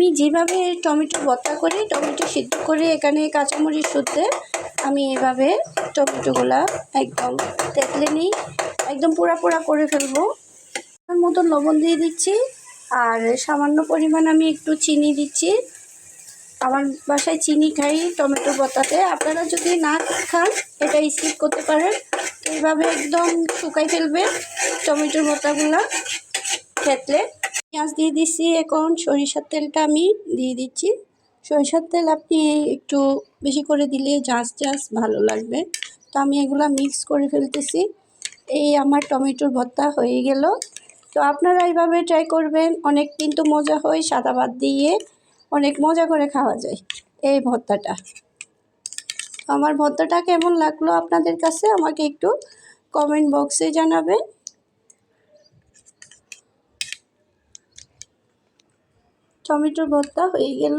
আমি যেভাবে টমেটো ভর্তা করি, টমেটো সিদ্ধ করে এখানে কাঁচামরিচ শুদ্ধে আমি এভাবে টমেটোগুলা একদম তেতলে নিই একদম পোড়া পোড়া করে ফেলব। তার মতো লবণ দিয়ে দিচ্ছি আর সামান্য পরিমাণ আমি একটু চিনি দিচ্ছি। আমার বাসায় চিনি খাই টমেটো বতাতে আপনারা যদি না খান, এটা স্কিপ করতে পারেন। এইভাবে একদম শুকাই ফেলবে টমেটোর ভর্তাগুলো ক্ষেত্রে পেঁয়াজ দিয়ে দিচ্ছি এখন সরিষার তেলটা আমি দিয়ে দিচ্ছি। সরিষার তেল আপনি একটু বেশি করে দিলে জাঁচ জাঁচ ভালো লাগবে। তো আমি এগুলা মিক্স করে ফেলতেছি। এই আমার টমেটোর ভর্তা হয়ে গেল। তো আপনারা এইভাবে ট্রাই করবেন। অনেক কিন্তু মজা হয় সাদা ভাত দিয়ে। অনেক মজা করে খাওয়া যায় এই ভর্তাটা। আমার ভর্তাটা কেমন লাগল আপনাদের কাছে আমাকে একটু কমেন্ট বক্সে জানাবেন। টমেটোর ভর্তা হয়ে গেল।